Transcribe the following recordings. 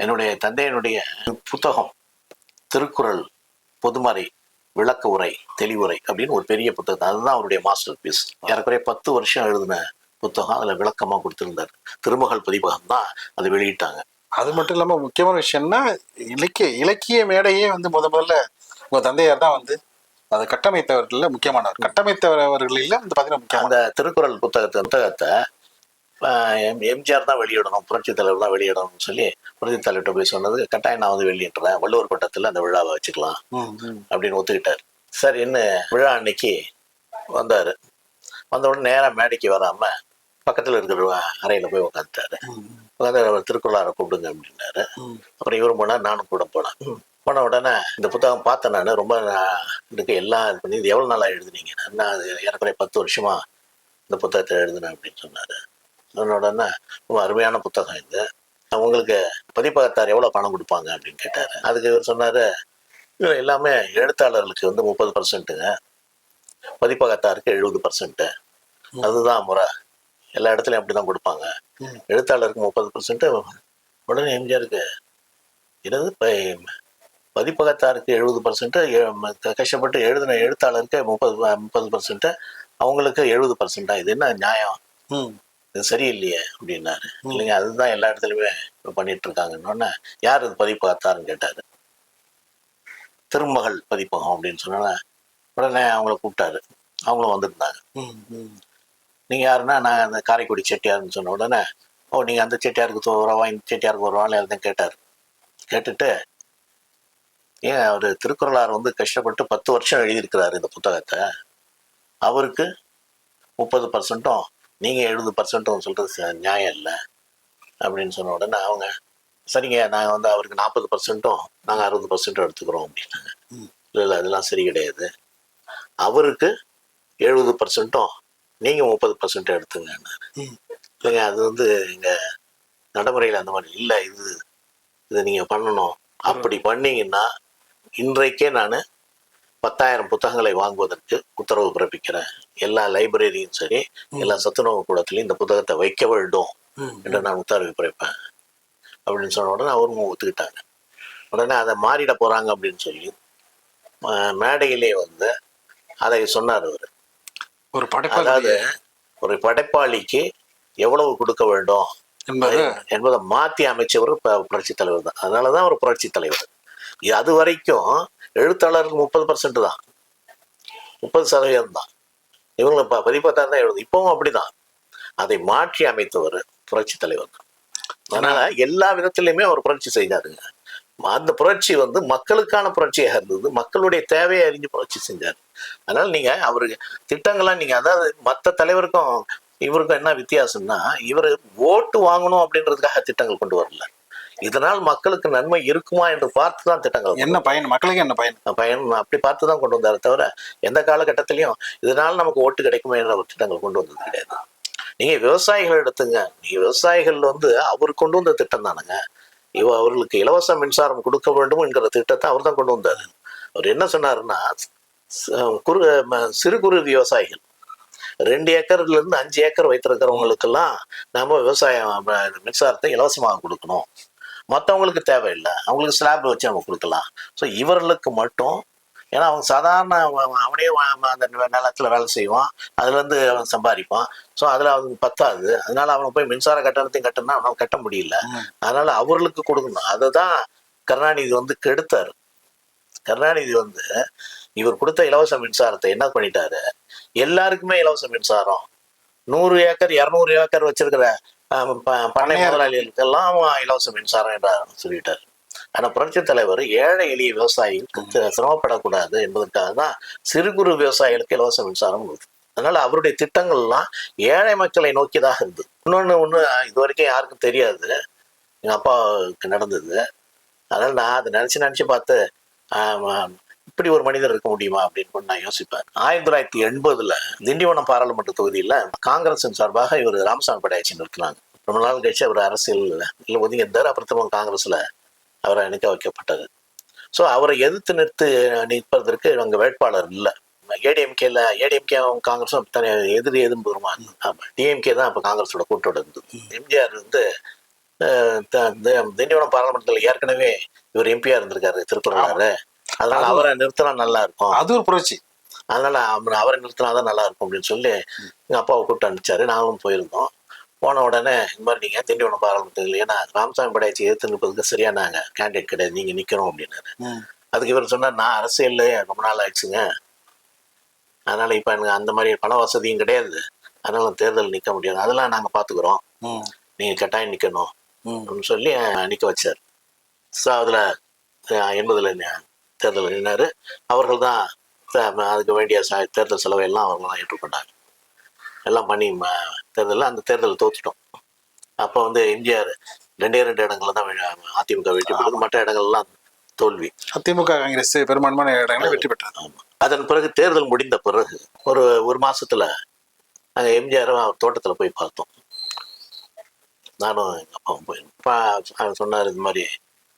என்னுடைய தந்தையினுடைய புத்தகம் திருக்குறள் பொதுமறை விளக்க உரை தெளிவுரை அப்படின்னு ஒரு பெரிய புத்தகம். அதுதான் அவருடைய மாஸ்டர் பீஸ் ஏறக்குறைய பத்து வருஷம் எழுதின புத்தகம். அதுல விளக்கமா கொடுத்திருந்தார். திருமகள் பதிப்பகம் தான் அதை வெளியிட்டாங்க. அது மட்டும் இல்லாம முக்கியமான விஷயம்னா இலக்கிய இலக்கிய மேடையே வந்து முத முதல்ல உங்க தந்தையார் தான் வந்து அதை கட்டமைத்தவர்கள்ல முக்கியமானவர். கட்டமைத்தவர்களில் வந்து முக்கியமான அந்த திருக்குறள் புத்தகத்தை புத்தகத்தை எம்- எம்ஜிஆர் தான் வெளியிடணும். புரட்சி தலைவர் தான் வெளியிடணும்னு சொல்லி புரட்சி தலைவர்கிட்ட போய் சொன்னது கட்டாயம் நான் வந்து வெளியிட்டுறேன் வள்ளுவர் பட்டத்தில் அந்த விழாவை வச்சுக்கலாம். அப்படின்னு ஒத்துக்கிட்டார். சரின்னு விழா அன்னைக்கு வந்தார். வந்த உடனே நேராக மேடைக்கு வராம பக்கத்தில் இருக்கிற அறையில் போய் உட்காந்துட்டாரு உட்காந்து அவர் திருக்குறளாரை கூப்பிடுங்க அப்படின்னாரு. அப்புறம் இவரும் போனார் நானும் கூட போனேன். போன உடனே இந்த புத்தகம் பார்த்தேன் நான். ரொம்ப இதுக்கு எல்லாம் இது பண்ணி இது எவ்வளோ நாளாக எழுதுனீங்க? நான் அது ஏறக்குறைய பத்து வருஷமா இந்த புத்தகத்தை எழுதுனேன் அப்படின்னு சொன்னார். சொன்ன உடனே ரொம்ப அருமையான புத்தகம் இது. உங்களுக்கு பதிப்பகத்தார் எவ்வளோ பணம் கொடுப்பாங்க அப்படின்னு கேட்டார். அதுக்கு இவர் சொன்னார் இது எல்லாமே எழுத்தாளர்களுக்கு வந்து முப்பது பர்சன்ட்டுங்க பதிப்பகத்தாருக்கு எழுபது பர்சன்ட்டு அதுதான் முறை. எல்லா இடத்துலையும் அப்படி தான் கொடுப்பாங்க. எழுத்தாளருக்கு முப்பது பர்சன்ட்டு உடனே எம்ஜிஆருக்கு என்னது? பதிப்பகத்தாருக்கு எழுபது பர்சன்ட்டு கஷ்டப்பட்டு எழுதின எழுத்தாளருக்கு முப்பது முப்பது பர்சன்ட்டு அவங்களுக்கு எழுபது பர்சன்டா இது என்ன நியாயம்? ம். இது சரியில்லையே அப்படின்னாரு. இல்லைங்க அதுதான் எல்லா இடத்துலையுமே இப்ப பண்ணிட்டு இருக்காங்கன்னு யார் இது பதிப்பகத்தாருன்னு கேட்டாரு. திருமகள் பதிப்பகம் அப்படின்னு சொன்னா உடனே அவங்கள கூப்பிட்டாரு. அவங்களும் வந்திருந்தாங்க. ம், ம். நீங்க யாருன்னா நான் அந்த காரைக்குடி செட்டியார்னு சொன்ன உடனே ஓ நீங்க அந்த செட்டியாருக்கு ஒரு ரூபா இந்த செட்டியாருக்கு ஒரு ரூபான்னு எல்லாத்தையும் கேட்டார். கேட்டுட்டு ஏன் அவர் திருக்குறளார் வந்து கஷ்டப்பட்டு பத்து வருஷம் எழுதியிருக்கிறாரு இந்த புத்தகத்தை. அவருக்கு முப்பது பர்சன்ட்டும் நீங்க எழுபது பர்சன்ட்டும் சொல்றது ச- நியாயம் இல்லை அப்படின்னு சொன்ன உடனே அவங்க சரிங்க நாங்கள் வந்து அவருக்கு நாற்பது பர்சன்ட்டும் நாங்கள் அறுபது பர்சன்ட்டும் எடுத்துக்கிறோம் அப்படின்னாங்க. இல்லை இல்லை அதெல்லாம் சரி கிடையாது. அவருக்கு எழுபது பர்சன்ட்டும் நீங்கள் முப்பது பர்சன்ட் எடுத்துங்கன்னாரு. இல்லைங்க அது வந்து இங்கே நடைமுறையில் அந்த மாதிரி இல்லை இது இதை நீங்கள் பண்ணணும். அப்படி பண்ணீங்கன்னா இன்றைக்கே நான் பத்தாயிரம் புத்தகங்களை வாங்குவதற்கு உத்தரவு பிறப்பிக்கிறேன். எல்லா லைப்ரரியும் சரி எல்லா சத்துணவு கூடத்துலையும் இந்த புத்தகத்தை வைக்க வேண்டும். என்று நான் உத்தரவு பிறப்பேன். அப்படின்னு சொன்ன உடனே அவரும் ஒத்துக்கிட்டாங்க. உடனே அதை மாறிட போறாங்க அப்படின்னு சொல்லி மேடையிலே வந்து அதை சொன்னார் அவர். ஒரு அதாவது ஒரு படைப்பாளிக்கு எவ்வளவு கொடுக்க வேண்டும் என்பது என்பதை மாத்தி அமைச்சவர் புரட்சி தலைவர் தான். அதனாலதான் அவர் புரட்சி தலைவர். அது வரைக்கும் எழுத்தாளருக்கு முப்பது பர்சன்ட் தான். முப்பது சதவீதம் தான் இவங்களை ப- பதிப்பத்தார் தான் எழுது இப்பவும் அப்படிதான். அதை மாற்றி அமைத்தவர் புரட்சி தலைவர். தான் அதனால எல்லா விதத்திலையுமே அவர் புரட்சி செய்தாருங்க அந்த புரட்சி வந்து மக்களுக்கான புரட்சியாக இருந்தது. மக்களுடைய தேவையை அறிஞ்சு புரட்சி செஞ்சார். அதனால நீங்க அவருக்கு திட்டங்கள்லாம் நீங்க அதாவது மற்ற தலைவருக்கும் இவருக்கும் என்ன வித்தியாசம்னா இவர் ஓட்டு வாங்கணும் அப்படின்றதுக்காக திட்டங்கள் கொண்டு வரல. இதனால் மக்களுக்கு நன்மை இருக்குமா என்று பார்த்து தான் திட்டங்கள் என்ன பயன்? மக்களுக்கு என்ன பயன். பயன் அப்படி பார்த்து தான் கொண்டு வந்தாரே தவிர எந்த காலகட்டத்திலையும் இதனால் நமக்கு ஓட்டு கிடைக்குமே என்ற ஒரு திட்டங்கள் கொண்டு வந்தது கிடையாது. நீங்க விவசாயிகள் எடுத்துங்க. நீங்க விவசாயிகள் வந்து அவர் கொண்டு வந்த திட்டம் தானுங்க. இவ அவர்களுக்கு இலவச மின்சாரம் கொடுக்க வேண்டும் என்கிற திட்டத்தை அவர் தான் கொண்டு வந்தார். அவர் என்ன சொன்னாருன்னா குறு சிறு குறு விவசாயிகள். ரெண்டு ஏக்கர்ல இருந்து அஞ்சு ஏக்கர் வைத்திருக்கிறவங்களுக்கெல்லாம் நம்ம விவசாயம் மின்சாரத்தை இலவசமாக கொடுக்கணும். மற்றவங்களுக்கு தேவையில்லை. அவங்களுக்கு ஸ்லாப் வச்சு நம்ம கொடுக்கலாம். ஸோ இவர்களுக்கு மட்டும் ஏன்னா அவன் சாதாரண அவன் அவனே அந்த நிலத்துல வேலை செய்வான். அதுல இருந்து அவன் சம்பாதிப்பான். ஸோ அதுல அவனுக்கு பத்தாது. அதனால அவனை போய் மின்சார கட்டணத்தையும் கட்டணும்னா அவனால கட்ட முடியல. அதனால அவர்களுக்கு கொடுக்கணும். அதை தான் கருணாநிதி வந்து கெடுத்தாரு. கருணாநிதி வந்து இவர் கொடுத்த இலவச மின்சாரத்தை என்ன பண்ணிட்டாரு? எல்லாருக்குமே இலவச மின்சாரம். நூறு ஏக்கர் இரநூறு ஏக்கர் வச்சிருக்கிற பண்ணை. முதலாளிகளுக்கெல்லாம் இலவச மின்சாரம் என்று சொல்லிட்டார். ஆனா புரட்சி தலைவர் ஏழை எளிய விவசாயிகளுக்கு சிரமப்படக்கூடாது என்பதற்காக தான் சிறு குறு விவசாயிகளுக்கு இலவச மின்சாரம் கொடுத்து அதனால அவருடைய திட்டங்கள்லாம் ஏழை மக்களை நோக்கியதாக இருந்தது. இன்னொன்னு ஒண்ணு இது வரைக்கும் யாருக்கும் தெரியாது. எங்க அப்பாவுக்கு நடந்தது. அதனால நான் அதை நினைச்சு நினைச்சு பார்த்து இப்படி ஒரு மனிதர் இருக்க முடியுமா அப்படின்னு நான் யோசிப்பேன். ஆயிரத்தி தொள்ளாயிரத்தி எண்பதுல திண்டிவனம் பாராளுமன்ற தொகுதியில காங்கிரசின் சார்பாக இவர் ராமசாமி படையாச்சி நிறுத்தினாங்க ரொம்ப நாள் கழிச்சு அவர் அரசியல் இல்லை. ஒதுங்கி இருந்தார் அப்புறம் திரும்ப காங்கிரஸ்ல அவரை நிற்க வைக்கப்பட்டது. ஸோ அவரை எதிர்த்து நிறுத்து நிற்பதற்கு அங்க வேட்பாளர் இல்லை. ஏடிஎம்கேல ஏடிஎம்கே காங்கிரஸும் தனி எதிரி எதுவும் வருமா டிஎம்கே தான் அப்போ காங்கிரஸோட கூட்டோட இருந்தது. எம்ஜிஆர் வந்து தி- திண்டிவனம் பாராளுமன்றத்தில் ஏற்கனவே இவர் எம்பியா இருந்திருக்காரு திருக்குறளாரு. அதனால அது- அவரை நிறுத்தினா நல்லா இருக்கும் அது ஒரு புரட்சி. அதனால அவரை அவரை நிறுத்தினாதான் நல்லா இருக்கும் அப்படின்னு சொல்லி எங்க அப்பாவை கூப்பிட்டு அனுப்பிச்சாரு. நாங்களும் போயிருந்தோம். போன உடனே இந்த மாதிரி நீங்க திண்டிவனம் பாராளுமன்றத்தில் ஏன்னா ராமசாமி படையாச்சி எதிர்த்து நிற்பதுக்கு சரியானாங்க கேண்டிடேட் கிடையாது. நீங்க நிக்கணும் அப்படின்னாரு. அதுக்கு இவர் சொன்னார் நான் அரசியல்ல ரொம்ப நாள் ஆயிடுச்சுங்க. அதனால இப்ப எனக்கு அந்த மாதிரி பண வசதியும் கிடையாது. அதனால தேர்தல் நிக்க முடியாது. அதெல்லாம் நாங்க பாத்துக்கிறோம். ம். நீங்க கட்டாயம் நிக்கணும் ம். அப்படின்னு சொல்லி நிக்க வச்சார். ஸோ அதுல எண்பதுல தேர்தல் நின்னாரு அவர்கள் தான் அதுக்கு வேண்டிய தேர்தல் செலவை எல்லாம் அவங்க தான் ஏற்றுக்கொண்டாங்க. எல்லாம் பண்ணி தேர்தலில் அந்த தேர்தல் தோத்துட்டோம். அப்போ வந்து எம்ஜிஆர் ரெண்டே ரெண்டு இடங்கள்ல தான் அதிமுக வெற்றி பெற்றது. மற்ற இடங்கள்லாம் தோல்வி. அதிமுக காங்கிரஸ் பெரும்பான்மையான இடங்களில் வெற்றி பெற்றது. ஆமா. அதன் பிறகு தேர்தல் முடிந்த பிறகு ஒரு ஒரு மாசத்துல நாங்கள் எம்ஜிஆர் அவர் தோட்டத்துல போய் பார்த்தோம். நானும் எங்க அப்பாவும் போயிருந்தோம். அப்பா சொன்னார் இந்த மாதிரி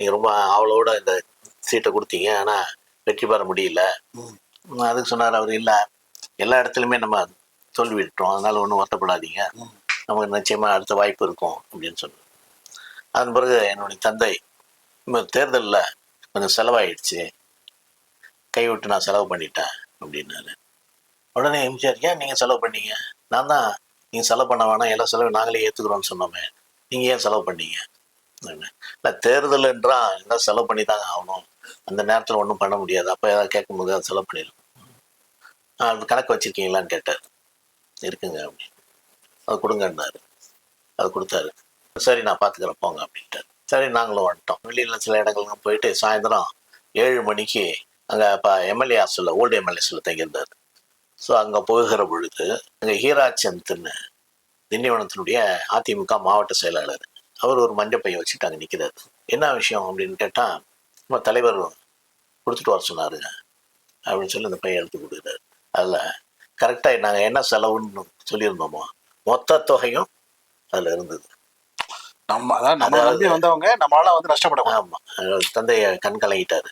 நீங்க ரொம்ப ஆவலோட இந்த சீட்டை கொடுத்தீங்க ஆனா வெற்றி பெற முடியல. அதுக்கு சொன்னார் அவர் இல்ல. எல்லா இடத்துலையுமே நம்ம தோல்வி விட்டோம் அதனால ஒன்றும் வருத்தப்படாதீங்க. நமக்கு நிச்சயமா அடுத்த வாய்ப்பு இருக்கும் அப்படின்னு சொன்னார். அதன் பிறகு என்னுடைய தந்தை "இந்த தேர்தல்ல கொஞ்சம் செலவாயிடுச்சு. கைவிட்டு நான் செலவு பண்ணிட்டேன் அப்படின்னாரு. உடனே எம்ஜிஆர் ஏன் நீங்கள் செலவு பண்ணீங்க? நான் தான் நீங்கள் செலவு பண்ண வேணாம். எல்லா செலவும் நாங்களே ஏற்றுக்குறோம்னு சொன்னோமே. நீங்கள் ஏன் செலவு பண்ணீங்க? இல்லை தேர்தல் என்றால் என்ன செலவு பண்ணி தாங்க ஆகணும். அந்த நேரத்தில் ஒன்றும் பண்ண முடியாது. அப்போ ஏதாவது கேட்கும்போது அதை செலவு பண்ணிடும் அது கணக்கு வச்சிருக்கீங்களான்னு கேட்டார் இருக்குங்க அப்படின்னு அது கொடுங்கன்னாரு. அது கொடுத்தாரு. சரி நான் பார்த்துக்கிறேன் போங்க அப்படின்ட்டார். சரி நாங்களும் வந்துட்டோம். வெளியில் சில இடங்கள்லாம் போயிட்டு சாயந்தரம் ஏழு மணிக்கு அங்கே இப்போ எம்எல்ஏ ஹாஸ்டலில் ஓல்டு எம்எல்ஏஸில் தங்கியிருந்தார். ஸோ அங்கே போகிற பொழுது அங்கே ஹீராச்சந்த்னு திண்டிவனத்தினுடைய அதிமுக மாவட்ட செயலாளர் அவர் ஒரு மஞ்சள் பையன் வச்சுட்டு அங்கே நிற்கிறாரு என்ன விஷயம் அப்படின்னு கேட்டால் நம்ம தலைவர் கொடுத்துட்டு வர சொன்னாருங்க அப்படின்னு சொல்லி அந்த பையன் எடுத்து கொடுக்குறாரு. அதில் கரெக்டாக நாங்கள் என்ன செலவுன்னு சொல்லியிருந்தோமோ மொத்த தொகையும் அதில் இருந்தது. நம்ம அதான் நம்ம அதாவது- நம்பி வந்தவங்க நம்மளால வந்து நஷ்டப்படக்கூடாது ஆமாம் தந்தையை கண் கலங்கிட்டாரு.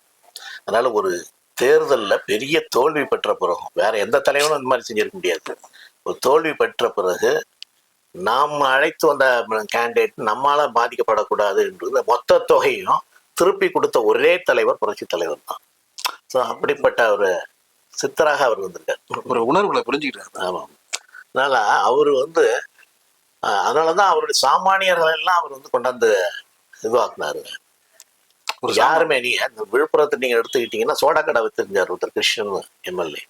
அதனால ஒரு தேர்தல்ல பெரிய தோல்வி பெற்ற பிறகும் வேற எந்த தலைவனும் இந்த மாதிரி செஞ்சிருக்க முடியாது. ஒரு தோல்வி பெற்ற பிறகு நாம் அழைத்து வந்த கேண்டிடேட் நம்மால பாதிக்கப்படக்கூடாது என்றது மொத்த தொகையும் திருப்பி கொடுத்த ஒரே தலைவர் புரட்சி தலைவர் தான். ஸோ அப்படிப்பட்ட ஒரு சித்தராக அவர் வந்திருக்கார். ஒரு உணர்வுகளை புரிஞ்சுக்கிட்டாரு. ஆமாம் அதனால அவர் வந்து அஹ், அதனாலதான் அவருடைய சாமானியர்கள் எல்லாம் அவர் வந்து கொண்டாந்து இதுவாக்குனாரு. ஒரு யாருமே நீங்க இந்த விழுப்புரத்தை நீங்க எடுத்துக்கிட்டீங்கன்னா சோடா கடை வச்சிருந்தார் ஒருத்தர் கிருஷ்ணன் எம்எல்ஏ.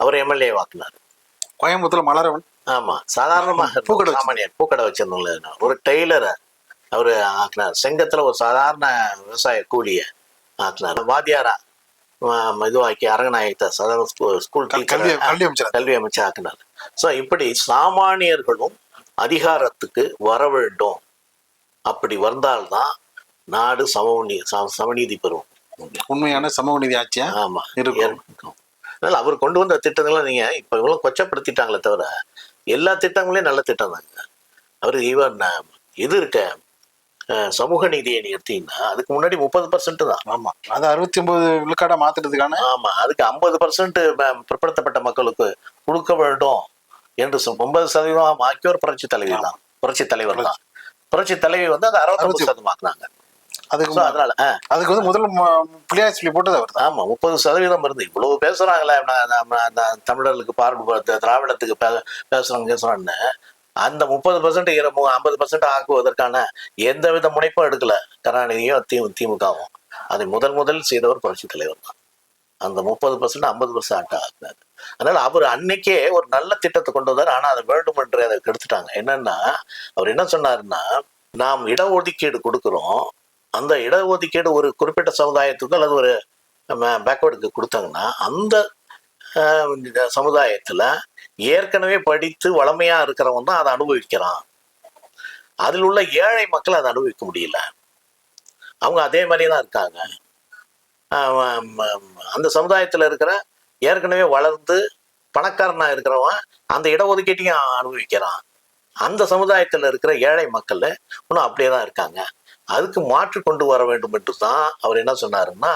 அவர் எம்எல்ஏ வாக்குனார். கோயம்புத்தூர்ல மலரவன். ஆமா சாதாரணமாக பூக்கடை. சாமானியர் பூக்கடை வச்சிருந்தோம்ல. ஒரு டெய்லரை அவரு ஆக்குனார். செங்கத்துல ஒரு சாதாரண விவசாய கூலிய ஆக்குனார். வாத்தியாரா இதுவாக்கி அரங்கநாயகத்தை சாதாரண ஸ்கூல் கல்வி அமைச்சர்? கல்வி அமைச்சு ஆக்குனார். ஸோ இப்படி சாமானியர்களும் அதிகாரத்துக்கு வர வேண்டும். அப்படி வந்தால்தான் நாடு சமநீ ச- சமநீதி பெறும். உண்மையான சமூக நீதி ஆட்சியா? ஆமா இருக்கும். அதனால அவர் கொண்டு வந்த திட்டங்களை நீங்க இப்ப இவ்வளவு கொச்சப்படுத்திட்டாங்களே தவிர எல்லா திட்டங்களையும் நல்ல திட்டம் தாங்க அவர் ஈவன் இது இருக்க சமூக நீதியை நீ எடுத்தீங்கன்னா அதுக்கு முன்னாடி முப்பது பர்சன்ட் தான் ஆமா அது அறுபத்தி ஒன்பது விழுக்காடா மாத்துறதுக்கான ஆமா அதுக்கு ஐம்பது பர்சன்ட் பிற்படுத்தப்பட்ட மக்களுக்கு கொடுக்க வேண்டும் என்று ஒன்பது சதவீதம் ஆக்கியோர் புரட்சி தலைவி தான் புரட்சி தலைவர் தான் புரட்சி தலைவி வந்து அதை அறுபத்தொன்பது சதவீதம் ஆக்குனாங்க அதுக்கு அதனால அதுக்கு வந்து முதல்ல பிள்ளையார் சொல்லி போட்டது அவர் ஆமா முப்பது சதவீதம் இருந்து. இவ்வளவு பேசுறாங்களே தமிழர்களுக்கு பார்வை திராவிடத்துக்கு பே- பேசுறாங்க பேசுறான்னு அந்த முப்பது பர்சன்ட் ஐம்பது பர்சன்ட் ஆக்குவதற்கான எந்த வித முனைப்பும் எடுக்கல. கருணாநிதியும் தி திமுகவும். அதை முதல் முதல் செய்தவர் புரட்சி தலைவர் தான். அந்த முப்பது பர்சன்ட் ஐம்பது பர்சன்ட் ஆக்குனாரு. அதனால அவர் அன்னைக்கே ஒரு நல்ல திட்டத்தை கொண்டு வந்தார். ஆனா அதை வேண்டும் என்று அதை கெடுத்துட்டாங்க. என்னன்னா அவர் என்ன சொன்னாருன்னா நாம் இடஒதுக்கீடு கொடுக்கிறோம். அந்த இடஒதுக்கீடு ஒரு குறிப்பிட்ட சமுதாயத்துக்கு அல்லது ஒரு பேக்வேர்டுக்கு கொடுத்தாங்கன்னா அந்த ஆஹ், சமுதாயத்துல ஏற்கனவே படித்து வளமையாக இருக்கிறவன் தான் அதை அனுபவிக்கிறான். அதில் உள்ள ஏழை மக்கள் அதை அனுபவிக்க முடியல. அவங்க அதே மாதிரி தான் இருக்காங்க. ஆஹ், அந்த சமுதாயத்துல இருக்கிற ஏற்கனவே வளர்ந்து பணக்காரனா இருக்கிறவன் அந்த இடஒதுக்கீட்டையும் அனுபவிக்கிறான். அந்த சமுதாயத்துல இருக்கிற ஏழை மக்கள் இன்னும் அப்படியே தான் இருக்காங்க. அதுக்கு மாற்று கொண்டு வர வேண்டும் என்று தான் அவர் என்ன சொன்னாருன்னா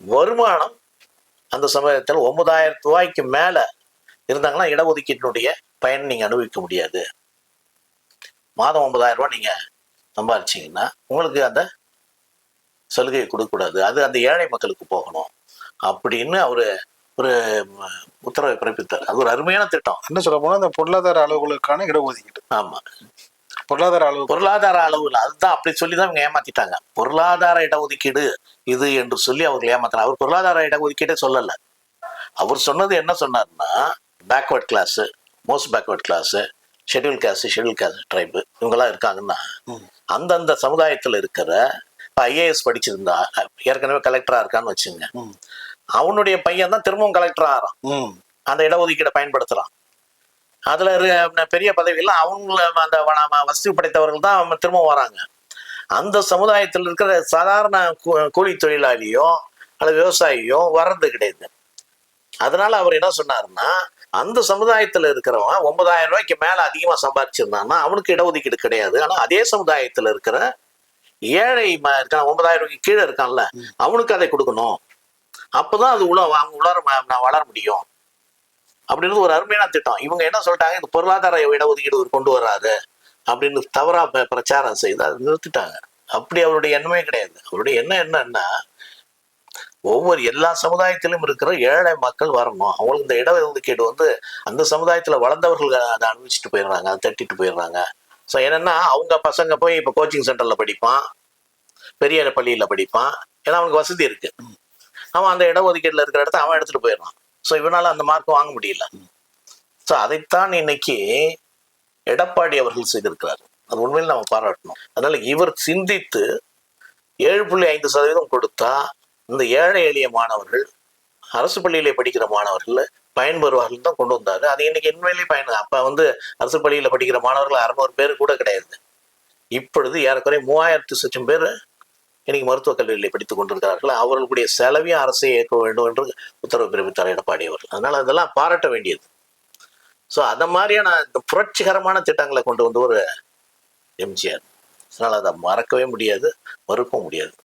வருமானம் அந்த சமயத்தில் ஒன்பதாயிரம் ரூபாய்க்கு மேல இருந்தாங்கன்னா இடஒதுக்கீட்டினுடைய பயன் நீங்க அனுபவிக்க முடியாது. மாதம் ஒன்பதாயிரம் ரூபாய் நீங்க சம்பாரிச்சிங்கன்னா உங்களுக்கு அந்த சலுகையை கொடுக்கக்கூடாது அது அந்த ஏழை மக்களுக்கு போகணும். அப்படின்னு அவரு ஒரு உத்தரவை பிறப்பித்தார். அது ஒரு அருமையான திட்டம். என்ன சொல்ல போனா இந்த பொருளாதார அளவுகளுக்கான இடஒதுக்கீடு. ஆமா. பொருளாதார அளவு பொருளாதார அளவில் அதுதான் அப்படி சொல்லி தான் இவங்க ஏமாத்திட்டாங்க. பொருளாதார இடஒதுக்கீடு இது என்று சொல்லி அவங்க ஏமாத்தினாங்க அவர் பொருளாதார இடஒதுக்கீடே சொல்லல. அவர் சொன்னது என்ன சொன்னார்னா backward class most backward class schedule caste schedule caste tribe இவங்கெல்லாம் இருக்காங்கன்னா. அந்தந்த சமுதாயத்தில் இருக்கிற இப்போ ஐஏஎஸ் படிச்சிருந்தா ஏற்கனவே கலெக்டரா இருக்கான்னு வச்சுங்க. அவனுடைய பையன் தான் திரும்பவும் கலெக்டர் ஆகிறான் அந்த இடஒதுக்கீடை பயன்படுத்துறான். அதுல பெரிய பதவியெல்லாம் அவங்கள அந்த வசதி படைத்தவர்கள் தான் அவங்க திரும்ப வராங்க. அந்த சமுதாயத்தில் இருக்கிற சாதாரண கூலி தொழிலாளியோ அல்லது விவசாயியோ வர்றது கிடையாது. அதனால அவர் என்ன சொன்னாருன்னா அந்த சமுதாயத்துல இருக்கிறவன் ஒன்பதாயிரம் ரூபாய்க்கு மேல அதிகமா சம்பாதிச்சிருந்தான்னா அவனுக்கு இடஒதுக்கீடு கிடையாது. ஆனா அதே சமுதாயத்துல இருக்கிற ஏழை இருக்கான் ஒன்பதாயிரம் ரூபாய்க்கு கீழே இருக்கான்ல அவனுக்கு அதை கொடுக்கணும். அப்பதான் அது உள்ள அவங்க நான் வளர முடியும். அப்படின்றது ஒரு அருமையான திட்டம். இவங்க என்ன சொல்லிட்டாங்க? இந்த பொருளாதார இடஒதுக்கீடு ஒரு கொண்டு வராரு அப்படின்னு தவறா பிரச்சாரம் செய்து அதை நிறுத்திட்டாங்க. அப்படி அவருடைய எண்ணமே கிடையாது. அவருடைய எண்ணம் என்னன்னா ஒவ்வொரு எல்லா சமுதாயத்திலும் இருக்கிற ஏழை மக்கள் வரணும். அவங்களுக்கு இந்த இடஒதுக்கீடு வந்து அந்த சமுதாயத்துல வளர்ந்தவர்கள் அதை அனுபவிச்சுட்டு போயிடுறாங்க அதை தட்டிட்டு போயிடுறாங்க. ஸோ என்னன்னா அவங்க பசங்க போய் இப்போ கோச்சிங் சென்டர்ல படிப்பான். பெரிய பள்ளியில படிப்பான். ஏன்னா அவனுக்கு வசதி இருக்கு. அவன் அந்த இடஒதுக்கீட்டில் இருக்கிற இடத்த அவன் எடுத்துட்டு போயிடுறான். ஸோ இவனால அந்த மார்க் வாங்க முடியல. ஸோ அதைத்தான் இன்னைக்கு எடப்பாடி அவர்கள் செய்திருக்கிறார். அது உண்மையில் நம்ம பாராட்டணும். அதனால இவர் சிந்தித்து ஏழு புள்ளி ஐந்து சதவீதம் கொடுத்தா இந்த ஏழை எளிய மாணவர்கள் அரசு பள்ளியிலே படிக்கிற மாணவர்கள் பயன்பெறுவார்கள் தான் கொண்டு வந்தாரு. அது இன்னைக்கு உண்மையிலேயே பயன் அப்ப வந்து அரசு பள்ளியில படிக்கிற மாணவர்கள் அறுநூறு பேர் கூட கிடையாது. இப்பொழுது ஏறக்குறைய மூவாயிரத்து லட்சம் பேர் இன்னைக்கு மருத்துவக் கல்லூரியில் படித்துக் கொண்டிருக்கிறார்கள். அவர்களுடைய செலவையும் அரசை ஏற்க வேண்டும் என்று உத்தரவு பிறப்பித்தார் எடப்பாடி அவர்கள். அதனால அதெல்லாம் பாராட்ட வேண்டியது. ஸோ அந்த மாதிரியான புரட்சிகரமான திட்டங்களை கொண்டு வந்து ஒரு எம்ஜிஆர். அதனால் அதை மறக்கவே முடியாது மறுக்கவும் முடியாது.